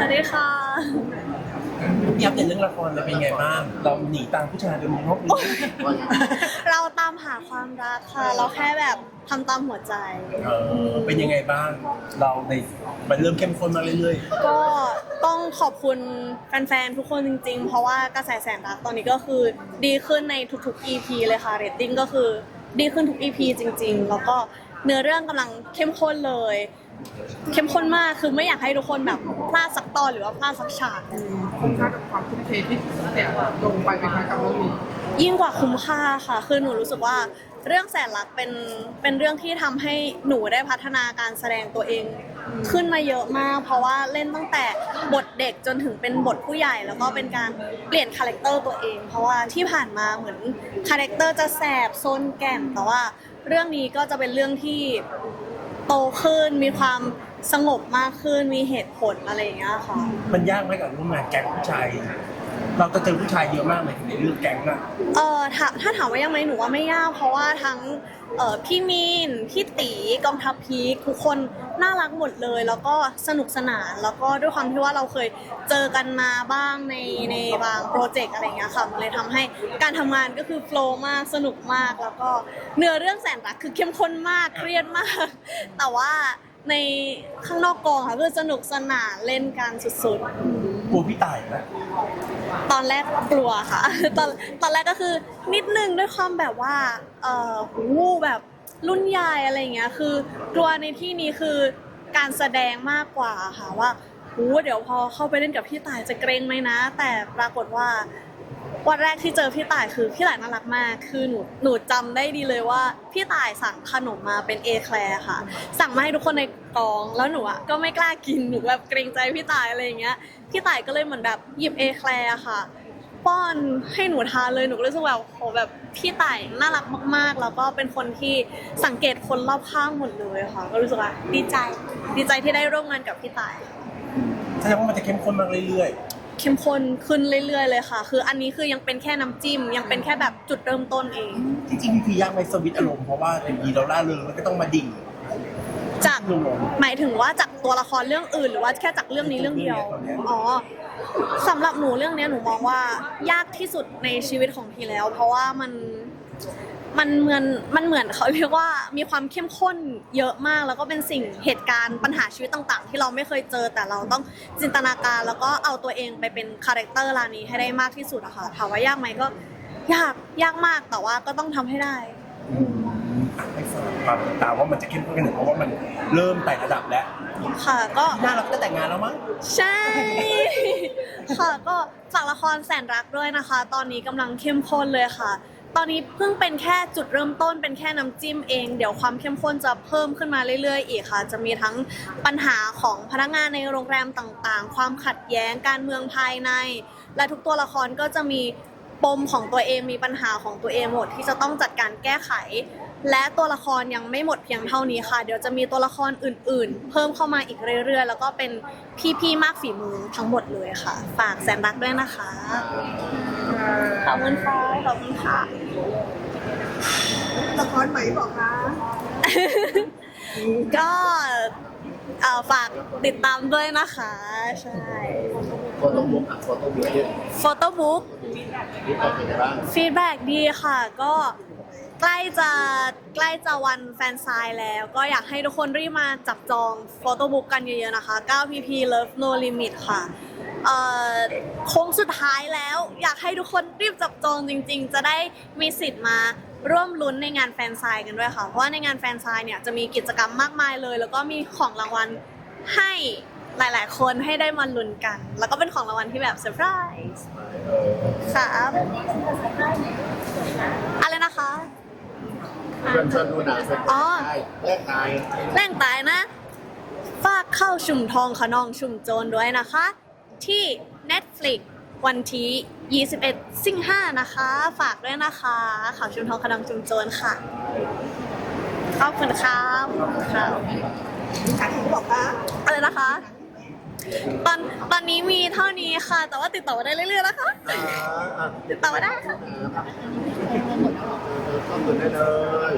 วัสดีค่ะ พี่อัปเดตเรื่องละครเลยเป็นไงบ้าง เราหนีตามผู้ชายโดยมีงบหนีเราตามหาความรักค่ะ เราแค่แบบทำตามหัวใจ เออเป็นยังไงบ้าง เราในมันเริ่มเข้มข้นมาเรื่อยก็ต้องขอบคุณแฟนๆ ทุกคนจริงๆ เพราะว่ากระแสแสนรักตอนนี้ก็คือดีขึ้นในทุกๆ EP เลยค่ะ เรตติ้งก็คือดีขึ้นทุก EP จริง ๆ แล้วก็เนื้อเรื่องกำลังเข้มข้นเลย เข้มข้นมากคือไม่อยากให้ทุกคนแบบพลาดสักตอนหรือว่าพลาดสักฉากคุ้มค่ากับความทุ่มเทที่เนี่ยลงไปเป็นการกับเรื่องนี้ยิ่งกว่าคุ้มค่าค่ะ คือหนูรู้สึกว่าเรื่องแสนรักเป็นเป็นเรื่องที่ทำให้หนูได้พัฒนาการแสดงตัวเอง ขึ้นมาเยอะมาก เพราะว่าเล่นตั้งแต่บทเด็กจนถึงเป็นบทผู้ใหญ่ แล้วก็เป็นการเปลี่ยนคาแรคเตอร์ตัวเอง เพราะว่าที่ผ่านมาเหมือนคาแรคเตอร์จะแสบโซนแก่นแต่ว่าเรื่องนี้ก็จะเป็นเรื่องที่ โตขึ้น มีความสงบมากขึ้น มีเหตุผลอะไรอย่างเงี้ยค่ะ มันยากไหมกับร่วมงานแก๊งผู้ชาย เราจะเจอผู้ชายเยอะมากเลยในเรื่องแก๊งอะเออถ้าถ้าถามว่ายังไหมหนูว่าไม่ยาก เพราะว่าทั้งเออพี่มีนพี่ตีกองทัพพีคทุกคนน่ารักหมดเลย แล้วก็สนุกสนานแล้วก็ด้วยความที่ว่าเราเคยเจอกันมาบ้างในในบางโปรเจกต์อะไรอย่างเงี้ยค่ะมันเลยทำให้การทำงานก็คือโฟล์มากสนุกมากแล้วก็เนื้อเรื่องแสนรักคือเข้มข้นมากเครียดมาก แต่ว่าในข้างนอกกองค่ะคือสนุกสนานเล่นกันสุดๆ กลัวพี่ตายไหมตอนแรกกลัวค่ะ ตอนตอนแรกก็คือนิดนึงด้วยความแบบว่าเออหูแบบรุ่นใหญ่อะไรอย่างเงี้ยคือกลัวในที่นี้คือการแสดงมากกว่าค่ะว่าหูเดี๋ยวพอเข้าไปเล่นกับพี่ต่ายจะเกรงไหมนะ แต่ปรากฏว่า วันแรกที่เจอพี่ต่ายคือพี่ต่ายน่ารักมาก คือหนูหนูจำได้ดีเลยว่า พี่ต่ายสั่งขนมมาเป็นเอแคลร์ค่ะ สั่งมาให้ทุกคนในกองแล้วหนูอะก็ไม่กล้ากินหนูแบบเกรงใจพี่ต่ายอะไรอย่างเงี้ยพี่ต่ายก็เลยเหมือนแบบหยิบเอแคลร์ค่ะ ป้อนให้หนูทานเลยหนูก็รู้สึกแบบโหแบบพี่ต่ายน่ารักมากๆ แล้วก็เป็นคนที่สังเกตคนรอบข้างหมดเลยค่ะ ก็รู้สึกว่าดีใจ ดีใจที่ได้ร่วมงานกับพี่ต่ายแสดงว่ามันจะเข้มข้นมากเรื่อย เข้มข้นขึ้นเรื่อยๆเลยค่ะ คืออันนี้คือยังเป็นแค่น้ำจิ้ม ยังเป็นแค่แบบจุดเริ่มต้นเองๆจริงๆพี่พียากไหมสวิตช์อารมณ์เพราะว่าถึงทีเราล่าเริงแล้วก็ต้องมาดิ่งจากลงหมายถึงว่าจากตัวละครเรื่องอื่น หรือว่าแค่จากเรื่องนี้เรื่องเดียว อ๋อสำหรับหนูเรื่องเนี้ยหนูมองว่ายากที่สุดในชีวิตของพีแล้ว เพราะว่ามัน มันเหมือนมันเหมือนเขาเรียกว่ามีความเข้มข้นเยอะมาก แล้วก็เป็นสิ่งเหตุการณ์ปัญหาชีวิตต่างๆ ที่เราไม่เคยเจอแต่เราต้องจินตนาการ แล้วก็เอาตัวเองไปเป็นคาแรคเตอร์รานนี้ให้ได้มากที่สุดอะค่ะถามว่ายากไหมก็ ยากยากมากแต่ว่าก็ต้องทำให้ได้ ให้ฝากความติดตามว่ามันจะเข้มข้นกันหนึ่งเพราะว่ามันเริ่มไต่ระดับแล้วค่ะก็ หน้าเราก็จะแต่งงานแล้วมั้งใช่ ค่ะก็ฝากละครแสนรักด้วยนะคะ ตอนนี้กำลังเข้มข้นเลยค่ะ ตอนนี้เพิ่งเป็นแค่จุดเริ่มต้นเป็นแค่น้ำจิ้มเอง เดี๋ยวความเข้มข้นจะเพิ่มขึ้นมาเรื่อย ๆ อีกค่ะ จะมีทั้งปัญหาของพนักงานในโรงแรมต่างๆ ความขัดแย้งการเมืองภายใน และทุกตัวละครก็จะมีปมของตัวเองมีปัญหาของตัวเองหมดที่จะต้องจัดการแก้ไข และตัวละครยังไม่หมดเพียงเท่านี้ค่ะ เดี๋ยวจะมีตัวละครอื่น ๆ เพิ่มเข้ามาอีกเรื่อย ๆ แล้วก็เป็นพี่ๆมากฝีมือทั้งหมดเลยค่ะ ฝากแสนรักด้วยนะคะ ขอบคุณค่ะขอบคุณค่ะ ละครใหม่บอกคะก็เอ่อฝากติดตามด้วยนะคะ ใช่โฟโต้บุ๊กอะโฟโต้บุ๊กเยอะโฟโต้บุ๊ก นี่ตอบเป็นไงบ้างฟีดแบ็ดีค่ะก็ใกล้จะใกล้จะวันแฟนไซน์แล้ว ก็อยากให้ทุกคนรีบมาจับจองโฟโต้บุ๊กกันเยอะๆนะคะ 9pp love no limit ค่ะ เอ่อโค้งสุดท้ายแล้ว อยากให้ทุกคนรีบจับจองจริง ๆ จะได้มีสิทธิ์มาร่วมลุ้นในงานแฟนไซน์กันด้วยค่ะ เพราะว่าในงานแฟนไซน์เนี่ยจะมีกิจกรรมมากมายเลย แล้วก็มีของรางวัลให้หลาย ๆ คนให้ได้มาลุ้นกัน แล้วก็เป็นของรางวัลที่แบบเซอร์ไพรส์ครับอะไรนะคะเพื่อนเชิญดูหนังเป็นอ๋อได้แรกตายแรงตายนะ ฝากเข้าชุมทองขนองชุมโจรด้วยนะคะ ที่ Netflix วันที่ 21 สิงหานะคะ ฝากด้วยนะคะ ข่าวชุมทองขนองชุมโจรค่ะ ขอบคุณครับขอบคุณครับขายของบอกคะอะไรนะคะ ตอนตอนนี้มีเท่านี้ค่ะ แต่ว่าติดต่อมาได้เรื่อยๆนะคะ อ่าอะติดต่อมาได้ค่ะ อ่าอะเข้าตื่นได้เลย